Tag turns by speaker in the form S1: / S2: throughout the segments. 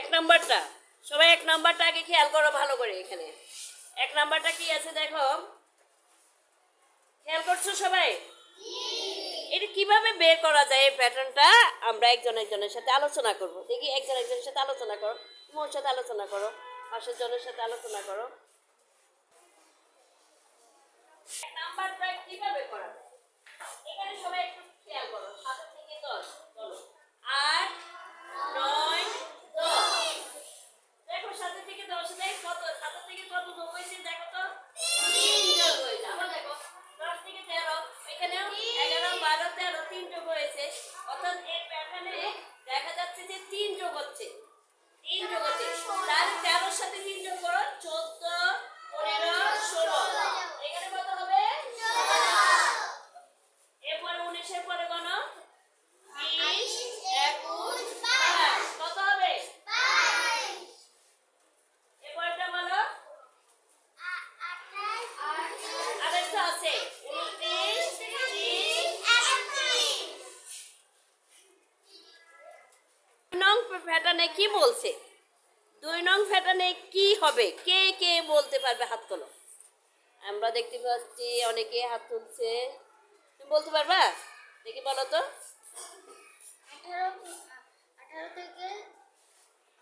S1: এক নাম্বারটা। সবাই এক নাম্বারটা আগে খেয়াল করো ভালো করে এখানে। এক নাম্বারটা কি আছে দেখো? খেয়াল করছ সবাই? এটা কীভাবে বের করা যায় এই প্যাটার্নটা? আমরা একজন একজনের সাথে আলোচনা করব। দেখি একজন একজনের সাথে আলোচনা করো। মোর সাথে আলোচনা করো। পাশের জনের সাথে আলোচনা করো। কীভাবে করা যায়? এখানে সবাই একটু খেয়াল করো। সাত থেকে দশ বলো আট নয় দশ দেখো সাত থেকে দশ দেখ কত সাত থেকে কত যোগ হয়েছে দেখো তো তিন যোগ হয়েছে আবার দেখো দশ থেকে তেরো এখানে এগারো বারো তিন যোগ হয়েছে। অর্থাৎ এর দেখা যাচ্ছে যে তিন যোগ হচ্ছে। তিন যোগ হচ্ছে তেরোর সাথে তিন যোগ করো চোদ্দ পনেরো ষোলো এখানে কত হবে এরপরে উনিশের পরে গণ বিশ একুশ বাইশ কত হবে এরপরটা বলো আরেকটা আছে উনত্রিশ ত্রিশ দুই নং প্যাটার্নে কি বলছে? দুই নং প্যাটার্নে কি হবে? কে কে বলতে পারবে হাত তোলো আমরা দেখতে পাচ্ছি অনেকে হাত তুলছে। তুমি বলতে পারবা? দেখি বলো তো।
S2: আঠারো আঠারো থেকে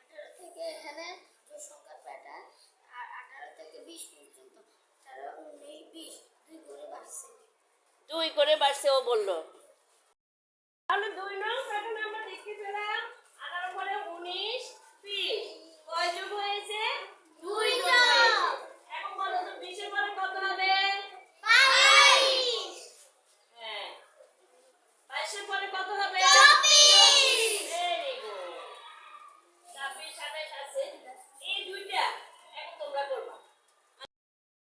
S2: আঠারো থেকে এখানে যে সংখ্যার প্যাটার্ন আর আঠারো থেকে বিশ পর্যন্ত। আঠারো উনিশ বিশ দুই করে বাড়ছে।
S1: দুই করে বাড়ছে ও বলল। তাহলে দুই নং প্যাটার্ন আমরা দেখতে পেলাম আঠারো পরে উনিশ বিশ কয় হয়েছে? দুই যোগ হয়েছে এখন বলো তো বিশের পরে কত হবে? হ্যাঁ। বাইশের পরে কত হবে?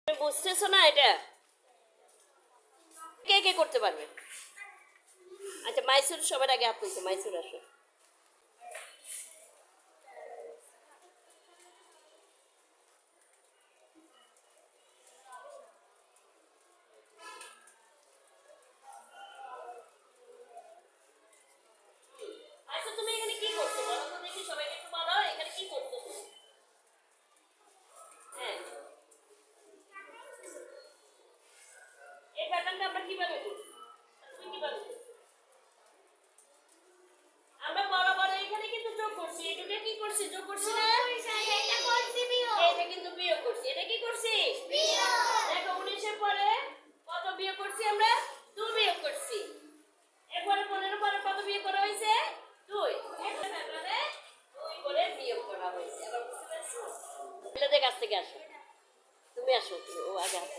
S1: বুঝতেছো না এটা? কে কে করতে পারবে? আচ্ছা মাইসুর সবার আগে তুলছে। মাইসুর আসো আচ্ছা তুমি এখানে কি করছ বলো তো দেখি সবাইকে একটু বলো এখানে কি করছ তুমি? হ্যাঁ এই প্যাটার্নটা আমরা কীভাবে করছি তুমি কীভাবে আমরা বরাবর এখানে কিন্তু যোগ করছি। দুটো কি করছি? যোগ করছি না?
S2: এটা
S1: কিন্তু বিয়োগ করছি। এটা কি করছি? দেখো উনিশের পরে কত বিয়োগ করছি আমরা? দুই বিয়োগ করছি। এরপরে পনেরো পরে কত বিয়োগ করা হয়েছে? দুই। একটা ব্যাপারে দুই করে বিয়োগ করা হয়েছে। আবার বুঝতে পারছ? ছেলেদের কাছ থেকে আসো। তুমি আসো ও আগে হাত